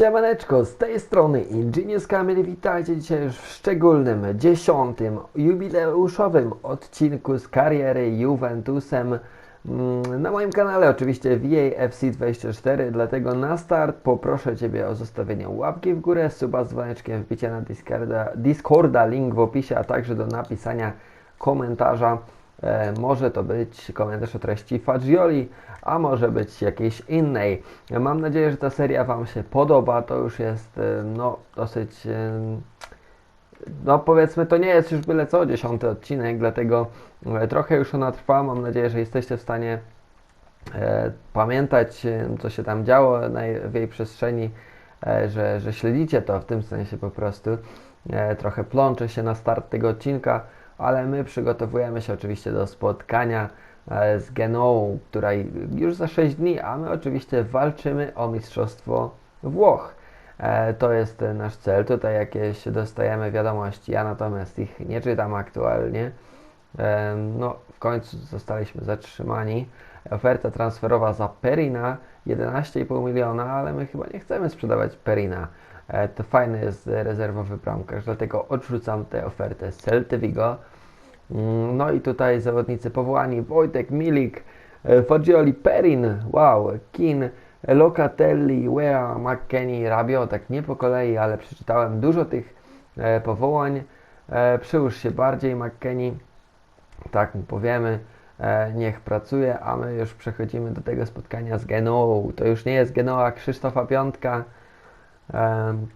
Siemaneczko, z tej strony Ingenious Camry, witajcie dzisiaj w szczególnym, dziesiątym, jubileuszowym odcinku z kariery Juventusem mm, na moim kanale, oczywiście VAFC24, dlatego na start poproszę Ciebie o zostawienie łapki w górę, suba z dzwoneczkiem, wbicie na Discorda, Discorda, link w opisie, a także do napisania komentarza. E, może to być komentarz o treści Fagioli, a może być jakiejś innej. Mam nadzieję, że ta seria Wam się podoba. To już jest e, no, dosyć. e, No powiedzmy, to nie jest już byle co dziesiąty odcinek, dlatego e, trochę już ona trwa. Mam nadzieję, że jesteście w stanie e, pamiętać, e, co się tam działo w jej przestrzeni, e, że, że śledzicie to w tym sensie po prostu. E, trochę plączę się na start tego odcinka, ale my przygotowujemy się oczywiście do spotkania e, z Genoą, która już za 6 dni, a my oczywiście walczymy o Mistrzostwo Włoch. E, To jest e, nasz cel. Tutaj jakieś dostajemy wiadomości, ja natomiast ich nie czytam aktualnie. Em, No, w końcu zostaliśmy zatrzymani. Oferta transferowa za Perina 11,5 miliona, ale my chyba nie chcemy sprzedawać Perina. E, To fajny jest rezerwowy bramkarz, dlatego odrzucam tę ofertę z Celty Vigo. Mm, No i tutaj zawodnicy powołani Wojtek Milik, e, Fagioli Perin, wow, Kin, Locatelli, Wea, McKennie, Rabio, tak nie po kolei, ale przeczytałem dużo tych e, powołań. Przyłóż się bardziej McKennie, tak mu powiemy, niech pracuje, a my już przechodzimy do tego spotkania z Genoą. To już nie jest Genoa Krzysztofa Piątka,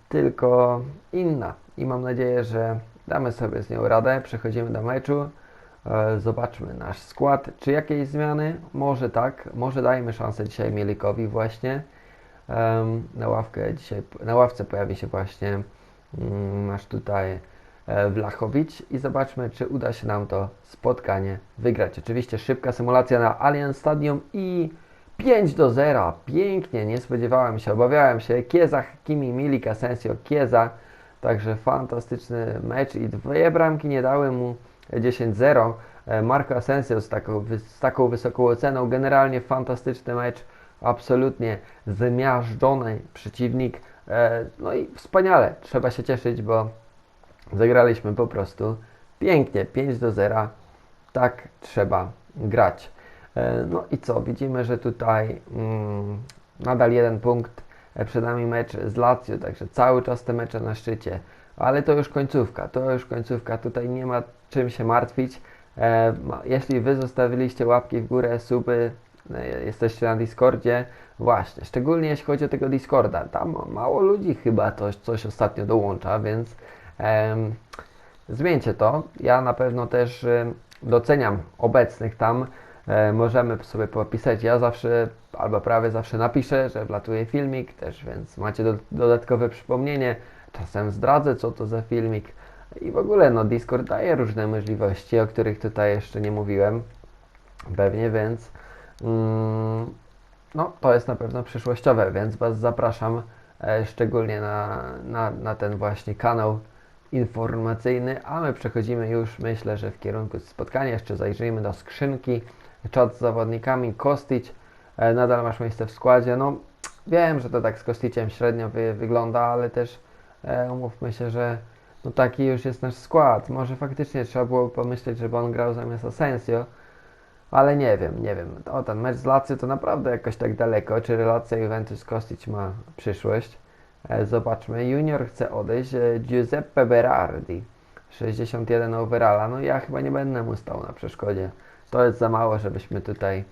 tylko inna. I mam nadzieję, że damy sobie z nią radę. Przechodzimy do meczu. E, Zobaczmy nasz skład. Czy jakieś zmiany? Może tak. Może dajmy szansę dzisiaj Mielikowi właśnie. Na ławkę dzisiaj, na ławce pojawi się właśnie mm, nasz tutaj e, Wlachowicz i zobaczmy, czy uda się nam to spotkanie wygrać. Oczywiście szybka symulacja na Allianz Stadium i 5 do 0. Pięknie, nie spodziewałem się, obawiałem się. Kieza, Kimi, Milik, Asensio, Kieza. Także fantastyczny mecz i dwie bramki nie dały mu 10-0. E, Marco Asensio z taką, z taką wysoką oceną. Generalnie fantastyczny mecz. Absolutnie zmiażdżony przeciwnik. E, No i wspaniale. Trzeba się cieszyć, bo zagraliśmy po prostu pięknie. 5 do 0. Tak trzeba grać. E, No i co? Widzimy, że tutaj mm, nadal jeden punkt. E, Przed nami mecz z Lazio, także cały czas te mecze na szczycie. Ale to już końcówka, to już końcówka. Tutaj nie ma czym się martwić. E, Jeśli Wy zostawiliście łapki w górę, suby, jesteście na Discordzie, właśnie, szczególnie jeśli chodzi o tego Discorda, tam mało ludzi chyba coś, coś ostatnio dołącza, więc zmieńcie to. Ja na pewno też doceniam obecnych tam. E, możemy sobie popisać. Ja zawsze, albo prawie zawsze napiszę, że wlatuje filmik też, więc macie do, dodatkowe przypomnienie. Czasem zdradzę, co to za filmik. I w ogóle, no, Discord daje różne możliwości, o których tutaj jeszcze nie mówiłem. Pewnie, więc mm, no, to jest na pewno przyszłościowe, więc Was zapraszam e, szczególnie na, na, na ten właśnie kanał informacyjny, a my przechodzimy już, myślę, że w kierunku spotkania. Jeszcze zajrzyjmy do skrzynki, czat z zawodnikami, Kostić, e, nadal masz miejsce w składzie. No, wiem, że to tak z Kosticiem średnio wy, wygląda, ale też e, umówmy się, że no taki już jest nasz skład. Może faktycznie trzeba było pomyśleć, żeby on grał zamiast Asensio, ale nie wiem, nie wiem. O, ten mecz z Lazio to naprawdę jakoś tak daleko. Czy relacja Juventus-Kostic ma przyszłość? E, Zobaczmy. Junior chce odejść. E, Giuseppe Berardi. 61 overalla. No ja chyba nie będę mu stał na przeszkodzie. To jest za mało, żebyśmy tutaj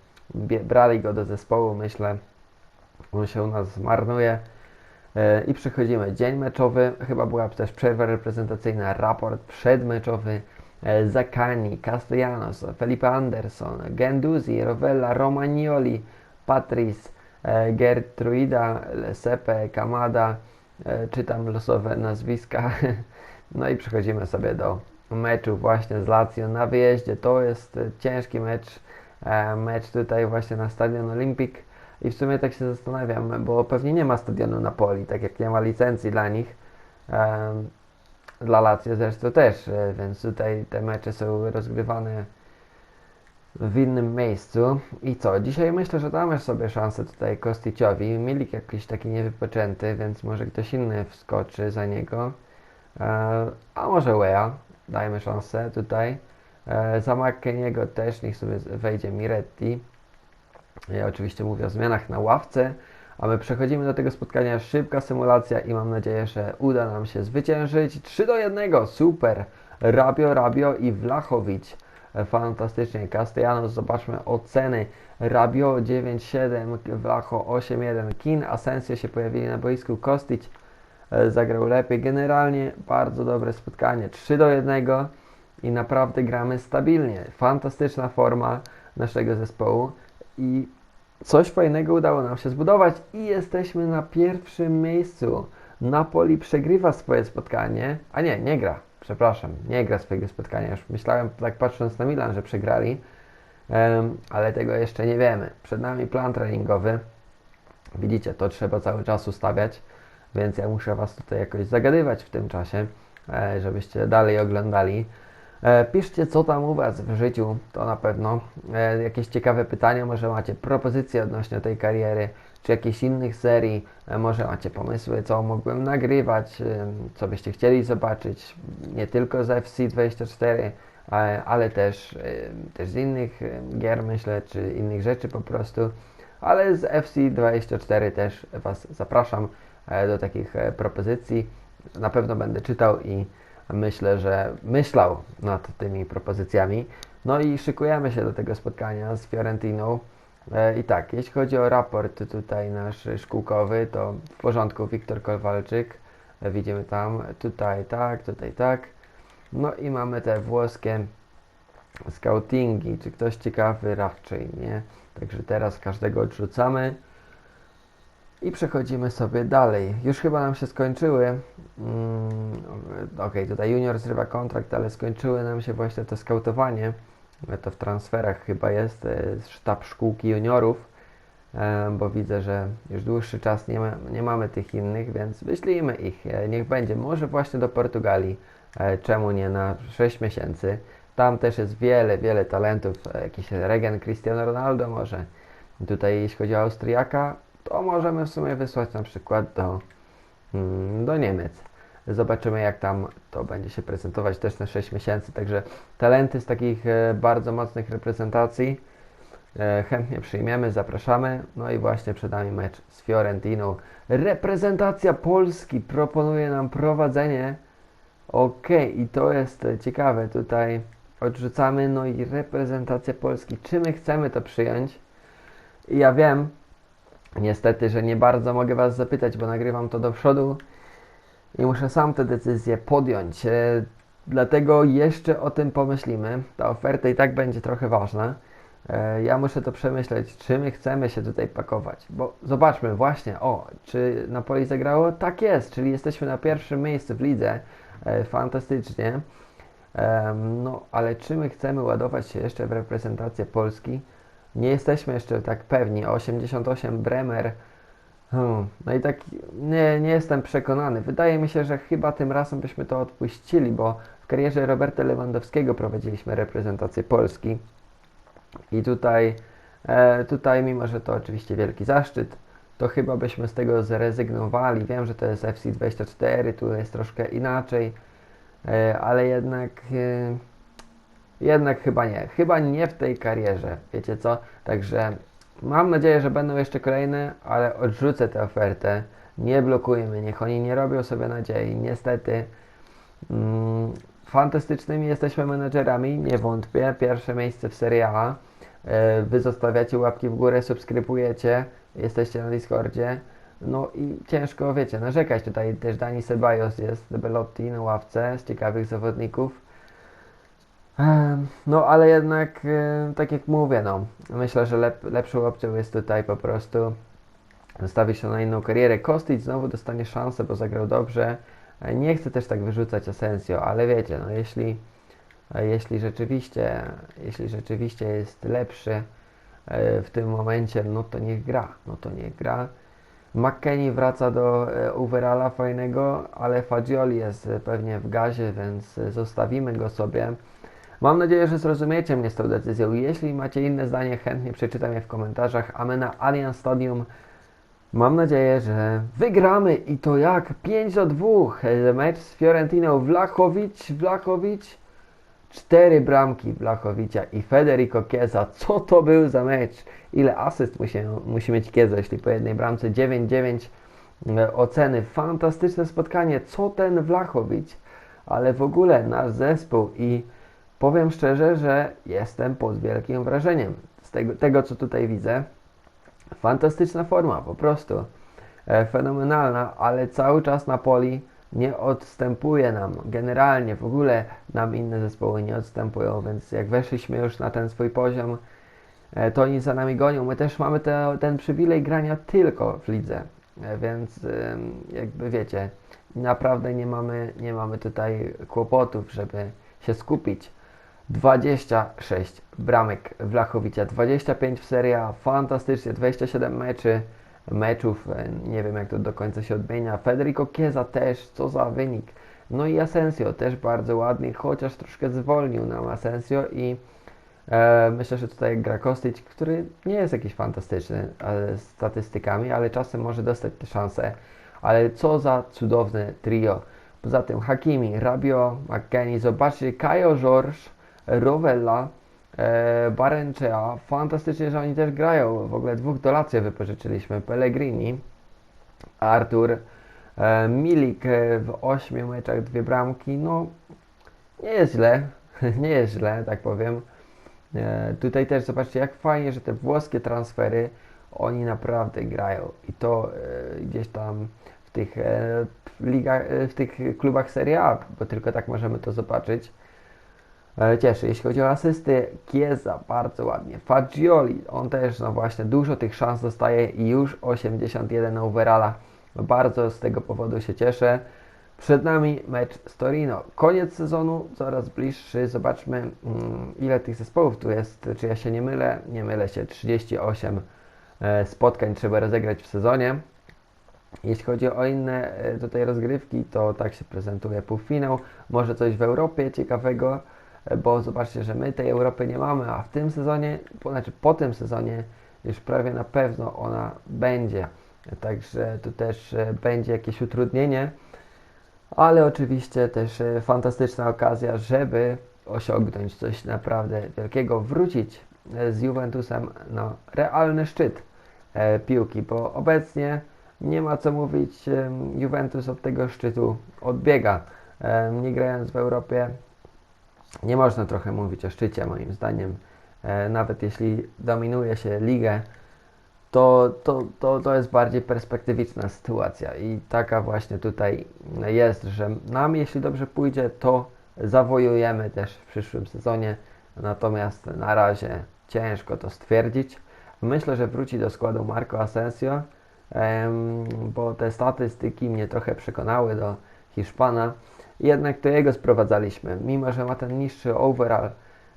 brali go do zespołu. Myślę, on się u nas zmarnuje. E, I przechodzimy. Dzień meczowy. Chyba była też przerwa reprezentacyjna. Raport przedmeczowy. E, Zakani, Castellanos, Felipe Anderson, Gendouzi, Rovella, Romagnoli, Patrice, e, Gertruida, Sepe, Kamada, czytam losowe nazwiska. No i przechodzimy sobie do meczu właśnie z Lazio na wyjeździe. To jest e, ciężki mecz, e, mecz tutaj właśnie na Stadion Olimpik i w sumie tak się zastanawiam, bo pewnie nie ma stadionu Napoli, tak jak nie ma licencji dla nich. Em, dla Lazio zresztą też, e, więc tutaj te mecze są rozgrywane w innym miejscu. I co? Dzisiaj myślę, że damy sobie szansę tutaj Kosticiowi. Milik jakiś taki niewypoczęty, więc może ktoś inny wskoczy za niego. E, a może Wea. Dajmy szansę tutaj. E, za też niech sobie wejdzie Miretti. Ja oczywiście mówię o zmianach na ławce. A my przechodzimy do tego spotkania. Szybka symulacja i mam nadzieję, że uda nam się zwyciężyć. 3 do 1. Super. Rabio, Rabio i Wlachowicz. Fantastycznie. Castellanos, zobaczmy oceny. Rabio 9-7, Vlacho 8-1. Kin, Asensio się pojawili na boisku. Kostic e, zagrał lepiej. Generalnie bardzo dobre spotkanie. 3 do 1 i naprawdę gramy stabilnie. Fantastyczna forma naszego zespołu i coś fajnego udało nam się zbudować i jesteśmy na pierwszym miejscu. Napoli przegrywa swoje spotkanie, a nie, nie gra, przepraszam, nie gra swojego spotkania. Już myślałem, tak patrząc na Milan, że przegrali, um, ale tego jeszcze nie wiemy. Przed nami plan treningowy. Widzicie, to trzeba cały czas ustawiać, więc ja muszę Was tutaj jakoś zagadywać w tym czasie, e, żebyście dalej oglądali. E, piszcie, co tam u Was w życiu, to na pewno. E, jakieś ciekawe pytania, może macie propozycje odnośnie tej kariery, czy jakichś innych serii, może macie pomysły, co mogłem nagrywać, co byście chcieli zobaczyć, nie tylko z FC24, ale też, też z innych gier, myślę, czy innych rzeczy po prostu. Ale z FC24 też Was zapraszam do takich propozycji. Na pewno będę czytał i myślę, że myślał nad tymi propozycjami. No i szykujemy się do tego spotkania z Fiorentiną. E, I tak, jeśli chodzi o raport tutaj nasz szkółkowy, to w porządku Wiktor Kowalczyk, e, widzimy tam, tutaj tak, tutaj tak. No i mamy te włoskie scoutingi, czy ktoś ciekawy? Raczej nie. Także teraz każdego odrzucamy. I przechodzimy sobie dalej. Już chyba nam się skończyły. Mm, ok, tutaj junior zrywa kontrakt, ale skończyły nam się właśnie to skautowanie. To w transferach chyba jest e, sztab szkółki juniorów, e, bo widzę, że już dłuższy czas nie, ma, nie mamy tych innych, więc wyślijmy ich. E, niech będzie. Może właśnie do Portugalii. Czemu nie na 6 miesięcy? Tam też jest wiele, wiele talentów. Jakiś regen Cristiano Ronaldo może. Tutaj jeśli chodzi o Austriaka, to możemy w sumie wysłać na przykład do, mm, do Niemiec. Zobaczymy, jak tam to będzie się prezentować też na 6 miesięcy. Także talenty z takich e, bardzo mocnych reprezentacji e, chętnie przyjmiemy, zapraszamy. No i właśnie przed nami mecz z Fiorentiną. Reprezentacja Polski proponuje nam prowadzenie. Ok, i to jest ciekawe. Tutaj odrzucamy. No i reprezentacja Polski. Czy my chcemy to przyjąć? I ja wiem, Niestety, że nie bardzo mogę Was zapytać, bo nagrywam to do przodu i muszę sam tę decyzję podjąć. E, dlatego jeszcze o tym pomyślimy. Ta oferta i tak będzie trochę ważna. E, ja muszę to przemyśleć, czy my chcemy się tutaj pakować. Bo zobaczmy właśnie, o, czy Napoli zagrało? Tak jest, czyli jesteśmy na pierwszym miejscu w lidze. E, fantastycznie. No, ale czy my chcemy ładować się jeszcze w reprezentację Polski? Nie jesteśmy jeszcze tak pewni. 88 Bremer. Hmm. No i tak nie, nie jestem przekonany. Wydaje mi się, że chyba tym razem byśmy to odpuścili, bo w karierze Roberta Lewandowskiego prowadziliśmy reprezentację Polski. I tutaj, e, tutaj, mimo że to oczywiście wielki zaszczyt, to chyba byśmy z tego zrezygnowali. Wiem, że to jest FC24, tu jest troszkę inaczej, e, ale jednak. E, jednak chyba nie. Chyba nie w tej karierze. Wiecie co? Także mam nadzieję, że będą jeszcze kolejne, ale odrzucę tę ofertę. Nie blokujmy, niech oni nie robią sobie nadziei. Niestety mm, fantastycznymi jesteśmy menedżerami, nie wątpię. Pierwsze miejsce w Serie A. E, wy zostawiacie łapki w górę, subskrybujecie, jesteście na Discordzie. No i ciężko, wiecie, narzekać. Tutaj też Dani Sebajos jest, Belotti na ławce z ciekawych zawodników. No, ale jednak, tak jak mówię, no, myślę, że lep, lepszą opcją jest tutaj po prostu zostawić się na inną karierę. Kostić znowu dostanie szansę, bo zagrał dobrze. Nie chcę też tak wyrzucać Asensio, ale wiecie, no jeśli, jeśli rzeczywiście, jeśli rzeczywiście jest lepszy e, w tym momencie, no to niech gra, no to niech gra. McKennie wraca do e, Uverala fajnego, ale Fagioli jest pewnie w gazie, więc zostawimy go sobie. Mam nadzieję, że zrozumiecie mnie z tą decyzją. Jeśli macie inne zdanie, chętnie przeczytam je w komentarzach, a my na Allianz Stadium mam nadzieję, że wygramy i to jak 5 do 2. Mecz z Fiorentiną Wlachowicz, Wlachowicz, cztery bramki Wlachowicia i Federico Chiesa. Co to był za mecz? Ile asyst musi, musi mieć Chiesa, jeśli po jednej bramce 9-9 e, oceny. Fantastyczne spotkanie. Co ten Wlachowicz? Ale w ogóle nasz zespół i powiem szczerze, że jestem pod wielkim wrażeniem z tego, tego co tutaj widzę. Fantastyczna forma, po prostu. E, fenomenalna, ale cały czas Napoli nie odstępuje nam. Generalnie w ogóle nam inne zespoły nie odstępują, więc jak weszliśmy już na ten swój poziom, e, to oni za nami gonią. My też mamy te, ten przywilej grania tylko w lidze, e, więc jakby wiecie, naprawdę nie mamy, nie mamy tutaj kłopotów, żeby się skupić. 26 bramek Wlachowicia, 25 w Serie A, fantastycznie, 27 meczy, meczów, e, nie wiem jak to do końca się odmienia. Federico Chiesa też, co za wynik. No i Asensio też bardzo ładny, chociaż troszkę zwolnił nam Asensio i e, myślę, że tutaj gra który nie jest jakiś fantastyczny e, statystykami, ale czasem może dostać te szanse. Ale co za cudowne trio. Poza tym Hakimi, Rabio, McKennie, zobaczcie, Kajo George, Rovella, e, Barencea. Fantastycznie, że oni też grają. W ogóle dwóch dolacje wypożyczyliśmy. Pellegrini, Artur, e, Milik e, w ośmiu meczach dwie bramki. No, nie jest źle. nie jest źle, tak powiem. E, tutaj też zobaczcie, jak fajnie, że te włoskie transfery oni naprawdę grają. I to e, gdzieś tam w tych, e, ligach, e, w tych klubach Serie A, bo tylko tak możemy to zobaczyć. Cieszy. Jeśli chodzi o asysty, Chiesa bardzo ładnie. Fagioli, on też, no właśnie, dużo tych szans dostaje i już 81 overalla. Bardzo z tego powodu się cieszę. Przed nami mecz z Torino. Koniec sezonu, coraz bliższy. Zobaczmy, mm, ile tych zespołów tu jest. Czy ja się nie mylę? Nie mylę się. 38 e, spotkań trzeba rozegrać w sezonie. Jeśli chodzi o inne e, tutaj rozgrywki, to tak się prezentuje półfinał. Może coś w Europie ciekawego bo zobaczcie, że my tej Europy nie mamy, a w tym sezonie, po, znaczy po tym sezonie już prawie na pewno ona będzie. Także tu też e, będzie jakieś utrudnienie, ale oczywiście też e, fantastyczna okazja, żeby osiągnąć coś naprawdę wielkiego, wrócić e, z Juventusem na realny szczyt piłki, bo obecnie nie ma co mówić, Juventus od tego szczytu odbiega. Nie grając w Europie, nie można trochę mówić o szczycie, moim zdaniem. E, nawet jeśli dominuje się ligę, to, to, to, to jest bardziej perspektywiczna sytuacja i taka właśnie tutaj jest, że nam jeśli dobrze pójdzie, to zawojujemy też w przyszłym sezonie, natomiast na razie ciężko to stwierdzić. Myślę, że wróci do składu Marco Asensio, bo te statystyki mnie trochę przekonały do Hiszpana jednak to jego sprowadzaliśmy. Mimo, że ma ten niższy overall,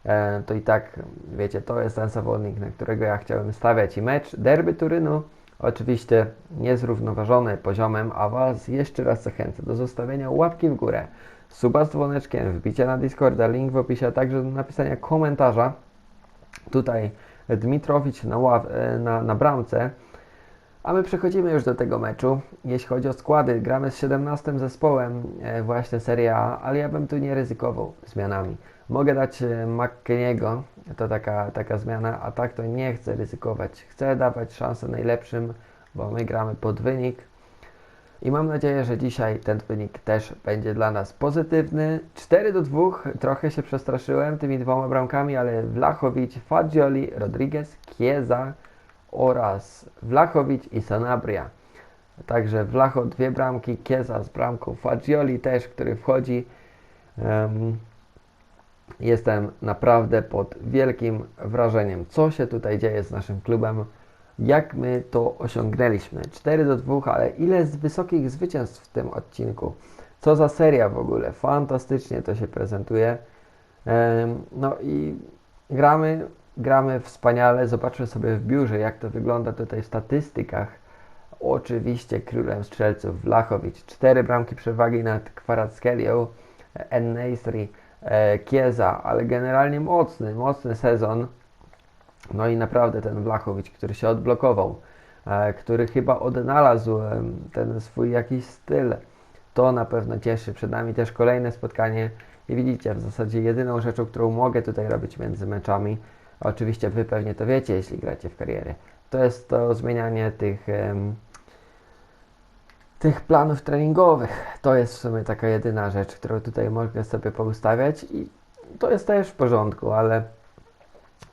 e, to i tak, wiecie, to jest ten zawodnik, na którego ja chciałem stawiać. I mecz derby Turynu, oczywiście niezrównoważony poziomem, a Was jeszcze raz zachęcę do zostawienia łapki w górę, suba z dzwoneczkiem, wbicia na Discorda, link w opisie, a także do napisania komentarza. Tutaj Dmitrowicz na, e, na, na bramce. A my przechodzimy już do tego meczu. Jeśli chodzi o składy, gramy z 17 zespołem e, właśnie Serie A, ale ja bym tu nie ryzykował zmianami. Mogę dać e, McKenniego, to taka, taka zmiana, a tak to nie chcę ryzykować. Chcę dawać szansę najlepszym, bo my gramy pod wynik. I mam nadzieję, że dzisiaj ten wynik też będzie dla nas pozytywny. 4 do 2, trochę się przestraszyłem tymi dwoma bramkami, ale Wlachowicz, Fagioli, Rodriguez, Chiesa, oraz Wlachowicz i Sanabria. Także Wlacho dwie bramki, Kieza z bramką, Fagioli też, który wchodzi. Um, jestem naprawdę pod wielkim wrażeniem, co się tutaj dzieje z naszym klubem, jak my to osiągnęliśmy. 4 do 2, ale ile z wysokich zwycięstw w tym odcinku. Co za seria w ogóle, fantastycznie to się prezentuje. Um, no i gramy gramy wspaniale. Zobaczmy sobie w biurze, jak to wygląda tutaj w statystykach. Oczywiście królem strzelców Wlachowicz. Cztery bramki przewagi nad Kwarackelią. En e, Kieza, ale generalnie mocny, mocny sezon. No i naprawdę ten Blachowicz, który się odblokował, e, który chyba odnalazł e, ten swój jakiś styl, to na pewno cieszy. Przed nami też kolejne spotkanie i widzicie, w zasadzie jedyną rzeczą, którą mogę tutaj robić między meczami, oczywiście Wy pewnie to wiecie, jeśli gracie w karierę, to jest to zmienianie tych, em, tych planów treningowych. To jest w sumie taka jedyna rzecz, którą tutaj mogę sobie poustawiać i to jest też w porządku, ale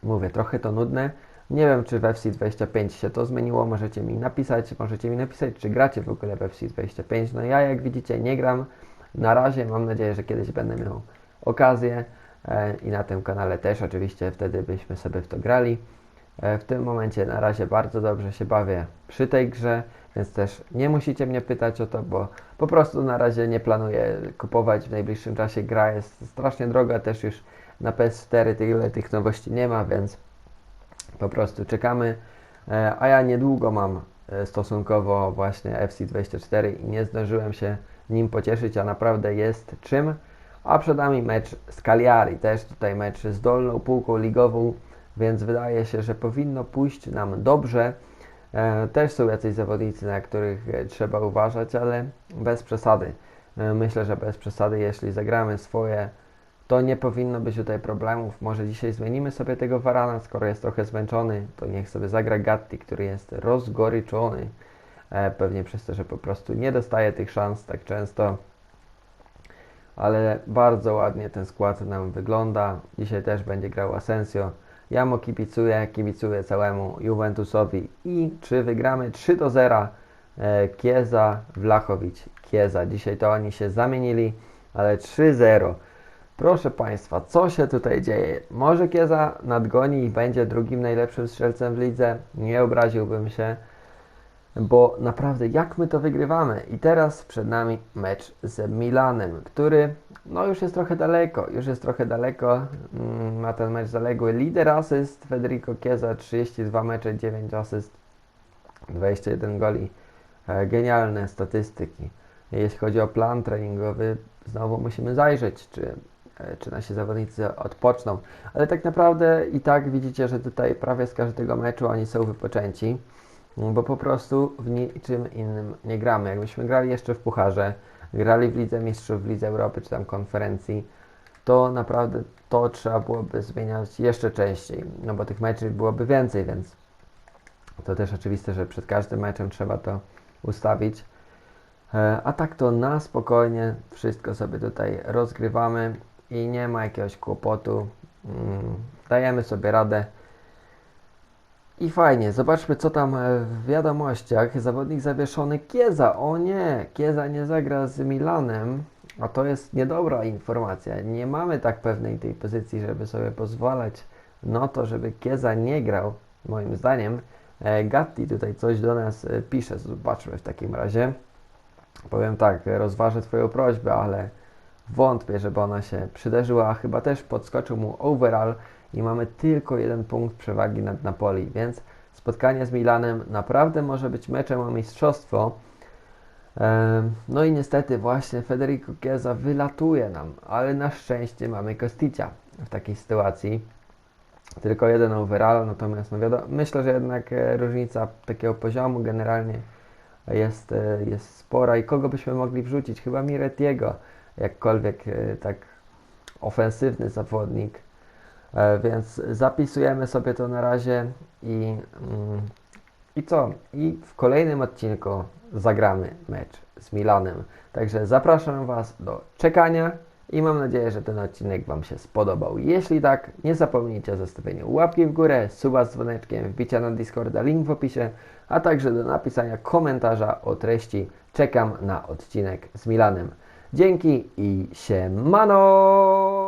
mówię, trochę to nudne. Nie wiem, czy w FC25 się to zmieniło. Możecie mi napisać, możecie mi napisać, czy gracie w ogóle w FC25. No ja, jak widzicie, nie gram na razie. Mam nadzieję, że kiedyś będę miał okazję i na tym kanale też oczywiście wtedy byśmy sobie w to grali. E, w tym momencie na razie bardzo dobrze się bawię przy tej grze, więc też nie musicie mnie pytać o to, bo po prostu na razie nie planuję kupować w najbliższym czasie. Gra jest strasznie droga, też już na PS4 tyle tych nowości nie ma, więc po prostu czekamy. E, A ja niedługo mam e, stosunkowo właśnie FC24 i nie zdążyłem się nim pocieszyć, a naprawdę jest czym. A przed nami mecz z Cagliari, też tutaj mecz z dolną półką ligową, więc wydaje się, że powinno pójść nam dobrze. E, Też są jacyś zawodnicy, na których e, trzeba uważać, ale bez przesady. E, Myślę, że bez przesady, jeśli zagramy swoje, to nie powinno być tutaj problemów. Może dzisiaj zmienimy sobie tego Varana, skoro jest trochę zmęczony, to niech sobie zagra Gatti, który jest rozgoryczony. Pewnie przez to, że po prostu nie dostaje tych szans tak często. Ale bardzo ładnie ten skład nam wygląda. Dzisiaj też będzie grał Asensio. Ja mu kibicuję, kibicuję całemu Juventusowi. I czy wygramy 3 do 0? E, Kieza, Wlachowicz, Kieza. Dzisiaj to oni się zamienili, ale 3-0. Proszę Państwa, co się tutaj dzieje? Może Kieza nadgoni i będzie drugim najlepszym strzelcem w lidze? Nie obraziłbym się, bo naprawdę jak my to wygrywamy? I teraz przed nami mecz z Milanem, który no już jest trochę daleko, już jest trochę daleko, mm, ma ten mecz zaległy. Lider asyst Federico Chiesa, 32 mecze, 9 asyst, 21 goli. E, Genialne statystyki. Jeśli chodzi o plan treningowy, znowu musimy zajrzeć, czy, e, czy nasi zawodnicy odpoczną. Ale tak naprawdę i tak widzicie, że tutaj prawie z każdego meczu oni są wypoczęci, bo po prostu w niczym innym nie gramy. Jakbyśmy grali jeszcze w Pucharze, grali w Lidze Mistrzów, w Lidze Europy czy tam konferencji, to naprawdę to trzeba byłoby zmieniać jeszcze częściej, no bo tych meczów byłoby więcej, więc to też oczywiste, że przed każdym meczem trzeba to ustawić. E, A tak to na spokojnie wszystko sobie tutaj rozgrywamy i nie ma jakiegoś kłopotu. Mm, Dajemy sobie radę. I fajnie, zobaczmy co tam e, w wiadomościach. Zawodnik zawieszony Kieza. O nie, Kieza nie zagra z Milanem. A to jest niedobra informacja. Nie mamy tak pewnej tej pozycji, żeby sobie pozwalać na to, żeby Kieza nie grał. Moim zdaniem E, Gatti tutaj coś do nas e, pisze. Zobaczmy w takim razie. Powiem tak, rozważę Twoją prośbę, ale wątpię, żeby ona się przydarzyła. a Chyba też podskoczył mu overall i mamy tylko jeden punkt przewagi nad Napoli, więc spotkanie z Milanem naprawdę może być meczem o mistrzostwo. No i niestety właśnie Federico Chiesa wylatuje nam, ale na szczęście mamy Kosticia w takiej sytuacji. Tylko jeden overall, natomiast no wiadomo, myślę, że jednak e, różnica takiego poziomu generalnie jest, e, jest spora i kogo byśmy mogli wrzucić? Chyba Miretiego, jakkolwiek e, tak ofensywny zawodnik. E, Więc zapisujemy sobie to na razie i, mm, i co? I w kolejnym odcinku zagramy mecz z Milanem. Także zapraszam Was do czekania i mam nadzieję, że ten odcinek Wam się spodobał. Jeśli tak, nie zapomnijcie o zostawieniu łapki w górę, suba z dzwoneczkiem, wbicia na Discorda, link w opisie, a także do napisania komentarza o treści. Czekam na odcinek z Milanem. Dzięki i siemano!